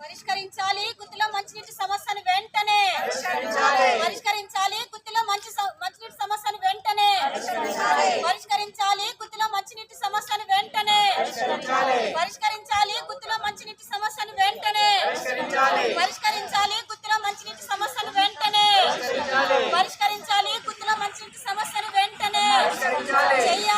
పరిష్కరించాలి గుత్తిలో మంచినీటి సమస్యను వెంటనే. పరిష్కరించాలి. గుత్తిలో మంచి మంచినీటి సమస్యను వెంటనే. పరిష్కరించాలి. గుత్తిలో మంచినీటి సమస్యను వెంటనే. పరిష్కరించాలి. గుత్తిలో మంచినీటి సమస్యను వెంటనే. పరిష్కరించాలి. గుత్తిలో మంచినీటి సమస్యను వెంటనే. పరిష్కరించాలి. గుత్తిలో మంచినీటి సమస్యను వెంటనే. చెయ్యాలి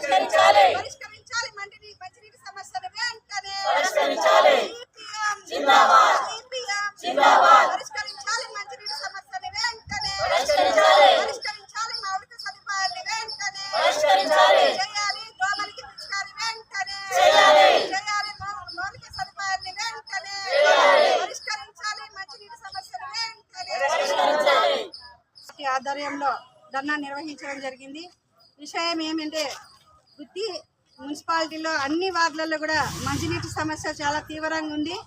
పరిష్కరించాలి. పరిష్కరించాలి మంచినీటి మంచినీటి సమస్యను వెంటనే పరిష్కరించాలి. సిపిఎం జిందాబాద్. సిపిఎం జిందాబాద్. పరిష్కరించాలి మంచినీటి సమస్యను వెంటనే పరిష్కరించాలి. పరిష్కరించాలి మౌలిక సదుపాయాన్ని వెంటనే పరిష్కరించాలి. చేయాలి దోమలకి పిచికారి వెంటనే చేయాలి. చేయాలి మౌలిక సదుపాయాన్ని వెంటనే చేయాలి. పరిష్కరించాలి మంచినీటి సమస్యను వెంటనే పరిష్కరించాలి. ఆధ్వర్యంలో ధర్నా నిర్వహించడం జరిగింది విషయం ఏమంటే ప్రతి మున్సిపాలిటీలో అన్ని వార్డులలో కూడా మంచినీటి సమస్య చాలా తీవ్రంగా ఉంది.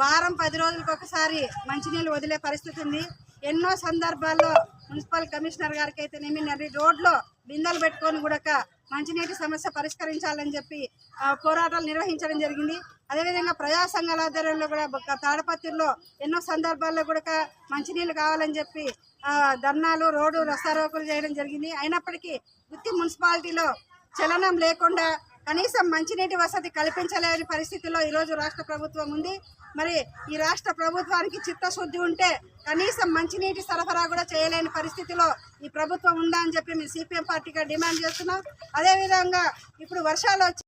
వారం పది రోజులకు ఒకసారి మంచినీళ్ళు వదిలే పరిస్థితి ఉంది. ఎన్నో సందర్భాల్లో మున్సిపల్ కమిషనర్ గారికి అయితేనేమి నడి రోడ్లో బిందెలు పెట్టుకొని కూడా మంచినీటి సమస్య పరిష్కరించాలని చెప్పి పోరాటాలు నిర్వహించడం జరిగింది. అదేవిధంగా ప్రజా సంఘాల ఆధ్వర్యంలో కూడా తాడపత్రిలో ఎన్నో సందర్భాల్లో కూడా మంచినీళ్ళు కావాలని చెప్పి ధర్నాలు రోడ్డు రస్తారోకులు చేయడం జరిగింది. అయినప్పటికీ గుత్తి మున్సిపాలిటీలో చలనం లేకుండా కనీసం మంచినీటి వసతి కల్పించలేని పరిస్థితిలో ఈరోజు రాష్ట్ర ప్రభుత్వం ఉంది. మరి ఈ రాష్ట్ర ప్రభుత్వానికి చిత్తశుద్ధి ఉంటే కనీసం మంచినీటి సరఫరా కూడా చేయలేని పరిస్థితిలో ఈ ప్రభుత్వం ఉందా అని చెప్పి మేము సిపిఎం పార్టీగా డిమాండ్ చేస్తున్నాం. అదేవిధంగా ఇప్పుడు వర్షాలు వచ్చి